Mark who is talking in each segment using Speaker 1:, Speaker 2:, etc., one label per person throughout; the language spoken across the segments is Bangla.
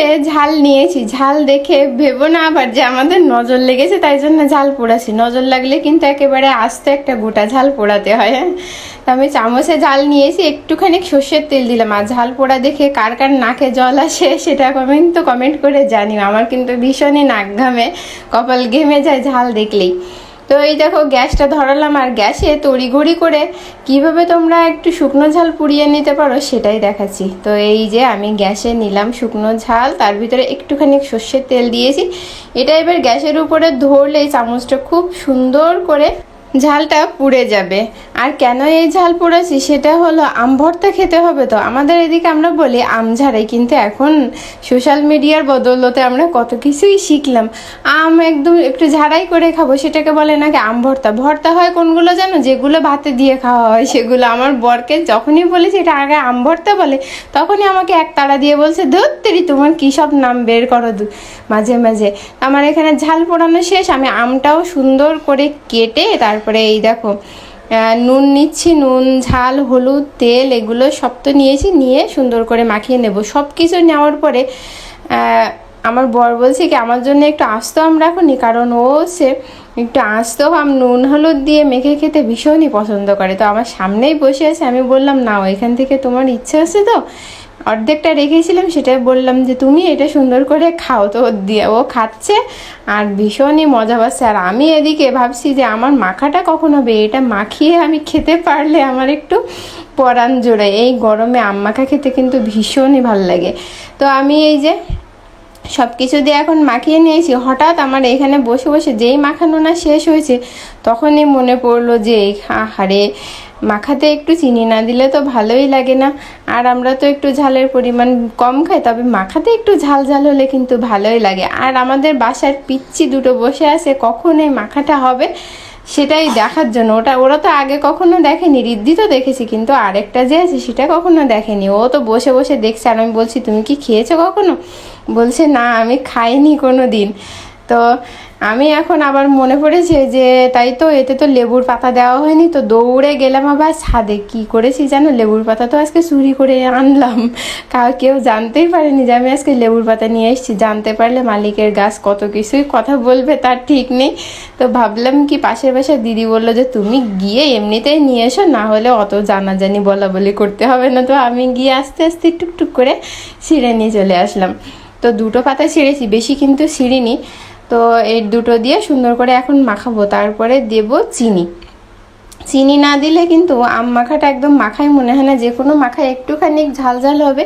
Speaker 1: চামচে ঝাল নিয়েছি। ঝাল দেখে ভেবো না আবার যে আমাদের নজর লেগেছে, তাই জন্য ঝাল পোড়াছি নজর লাগলে কিন্তু একেবারে আস্তে একটা গোটা ঝাল পোড়াতে হয় হ্যাঁ? তো আমি চামচে ঝাল নিয়েছি, একটুখানি সর্ষের তেল দিলাম। আর ঝাল পোড়া দেখে কার কার নাকে জল আসে, সেটা কমেন্ট তো কমেন্ট করে জানিও। আমার কিন্তু ভীষণই নাক ঘামে, কপাল ঘেমে যায় ঝাল দেখলেই। তো এই দেখো গ্যাসটা ধরালাম আর গ্যাসে তড়িঘড়ি করে কীভাবে তোমরা একটু শুকনো ঝাল পুড়িয়ে নিতে পারো সেটাই দেখাচ্ছি। তো এই যে আমি গ্যাসে নিলাম শুকনো ঝাল, তার ভিতরে একটুখানি সর্ষের তেল দিয়েছি। এটা এবার গ্যাসের উপরে ধরলে এই চামচটা খুব সুন্দর করে ঝালটা পুড়ে যাবে। আর কেন এই ঝাল পোড়াছি সেটা হলো আম ভর্তা খেতে হবে তো। আমাদের এদিকে আমরা বলি আম ঝাড়াই, কিন্তু এখন সোশ্যাল মিডিয়ার বদৌলতে আমরা কত কিছুই শিখলাম। আম একদম একটু ঝাড়াই করে খাব, সেটাকে বলে নাকি আম ভর্তা। ভর্তা হয় কোনগুলো জানো? যেগুলো ভাতে দিয়ে খাওয়া হয়, সেগুলো। আমার বরকে যখনই বলেছি এটা আগে আম ভর্তা বলে, তখনই আমাকে এক তাড়া দিয়ে বলছে ধত্তেরি তোমার কী সব নাম বের করো দু- মাঝে মাঝে। আমার এখানে ঝাল পোড়ানো শেষ, আমি আমটাও সুন্দর করে কেটে তারপরে এই দেখো নুন নিচ্ছি, নুন, ঝাল, হলুদ, তেল, এগুলো সব তো নিয়েছি, নিয়ে সুন্দর করে মাখিয়ে নেব। সব কিছু নেওয়ার পরে আমার বর বলছে কি, আমার জন্য একটু আস্ত আম রাখুনি, কারণ ও সে একটু আস্ত আম নুন, হলুদ দিয়ে মেখে খেতে ভীষণই পছন্দ করে। তো আমার সামনেই বসে আছে, আমি বললাম, না এখান থেকে তোমার ইচ্ছে আছে তো? অর্ধেকটা রেখেছিলাম, সেটাই বললাম যে, তুমি এটা সুন্দর করে খাও। তো দিয়ে, ও খাচ্ছে আর ভীষণই মজা পাচ্ছে। আর আমি এদিকে ভাবছি যে, আমার মাখাটা কখন হবে? এটা মাখিয়ে আমি খেতে পারলে আমার একটু পরাণ জোড়ে এই গরমে আম মাখা খেতে কিন্তু ভীষণই ভালো লাগে। তো আমি এই যে সব কিছু দিয়ে এখন মাখিয়ে নিয়েছি। হঠাৎ আমার এখানে বসে বসে যেই মাখানো না শেষ হয়েছে, তখনই মনে পড়ল যে হারে মাখাতে একটু চিনি না দিলে তো ভালোই লাগে না। আর আমরা তো একটু ঝালের পরিমাণ কম খাই, তবে মাখাতে একটু ঝাল ঝাল হলে কিন্তু ভালোই লাগে। আর আমাদের বাসার পিচ্ছি দুটো বসে আছে, কখন এই মাখাটা হবে? সেটাই দেখার জন্য। ওটা, ওরা তো আগে কখনো দেখেনি রিদ্ধি তো দেখেছি, কিন্তু আরেকটা যে আছে সেটা কখনো দেখেনি। ও তো বসে বসে দেখছে, আর আমি বলছি, তুমি কি খেয়েছো কখনো? বলছে, না, আমি খাইনি কোনো দিন তো আমি এখন আবার মনে পড়েছে যে তাই তো এতে তো লেবুর পাতা দেওয়া হয়নি, তো দৌড়ে গেলাম আবার ছাদে। কি করেছি জানো? লেবুর পাতা তো আজকে চুরি করে আনলাম। কাউ কেউ জানতেই পারেনি যে আমি আজকে লেবুর পাতা নিয়ে এসেছি। জানতে পারলে মালিকের গাছ কত কিছুই কথা বলবে, তার ঠিক নেই। তো ভাবলাম কি পাশের বাসার দিদি বলল যে, তুমি গিয়ে এমনিতেই নিয়ে এসো, না হলে অত জানাজানি বলা বলি করতে হবে না। তো আমি গিয়ে আস্তে আস্তে টুকটুক করে ছিঁড়ে নিয়ে চলে আসলাম। তো দুটো পাতা ছিঁড়েছি, বেশি কিন্তু ছিঁড়িনি। তো এই দুটো দিয়ে সুন্দর করে এখন মাখাবো। তারপরে দেব চিনি। চিনি না দিলে কিন্তু আম মাখাটা একদম মাখায় মনে হয় না। যে কোনো মাখায় একটুখানি ঝাল ঝাল হবে।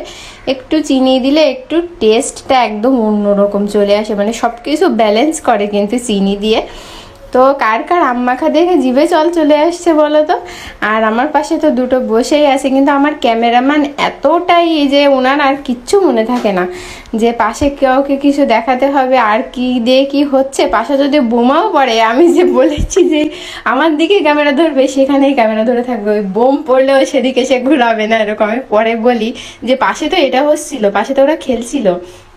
Speaker 1: একটু চিনি দিলে একটু টেস্টটা একদম অন্যরকম চলে আসে। মানে সব কিছু ব্যালেন্স করে কিন্তু চিনি দিয়ে। তো কার কার মাখা দেখে জিভে জল চলে আসছে বলো তো? আর আমার পাশে তো দুটো বসেই আছে, কিন্তু আমার ক্যামেরাম্যান এতটাই যে ওনার আর কিচ্ছু মনে থাকে না যে পাশে কাউকে কিছু দেখাতে হবে, আর কি দিয়ে কি হচ্ছে? পাশে যদি বোমাও পড়ে, আমি যে বলেছি যে আমার দিকে ক্যামেরা ধরবে, সেখানেই ক্যামেরা ধরে থাকবে। ওই বোম পড়লেও সেদিকে সে ঘুরাবে না, এরকম আমি পরে বলি যে পাশে তো এটা হচ্ছিল, পাশে তো ওরা খেলছিল।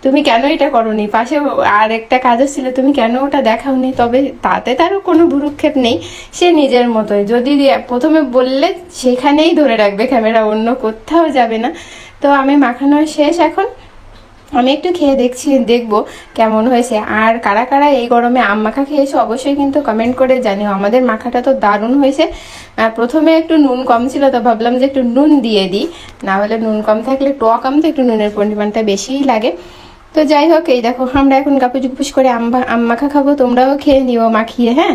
Speaker 1: তুমি কেন এটা করনি? পাশে আর একটা কাজ ছিল, তুমি কেন ওটা দেখাওনি? তবে তাতে তারও কোনো ভুরুক্ষেপ নেই, সে নিজের মতোই। যদি প্রথমে বললে সেখানেই ধরে রাখবে ক্যামেরা অন্য কোথাও যাবে না। তো আমি মাখানো শেষ এখন। আমি একটু খেয়ে দেখছি, দেখব কেমন হয়েছে। আর কারা কারা এই গরমে আম মাখা খেয়েছো, অবশ্যই কিন্তু কমেন্ট করে জানিও। আমাদের মাখাটা তো দারুণ হয়েছে। প্রথমে একটু নুন কম ছিল, তো ভাবলাম যে একটু নুন দিয়ে দিই। না হলে নুন কম থাকলে টক আম তো একটু নুনের পরিমাণটা বেশিই লাগে। তো যাই হোক, এই দেখো, আমরা এখন কাপুচ কুপুস করে আম মাখা খাব, তোমরাও খেয়ে নিও মাখিয়ে হ্যাঁ?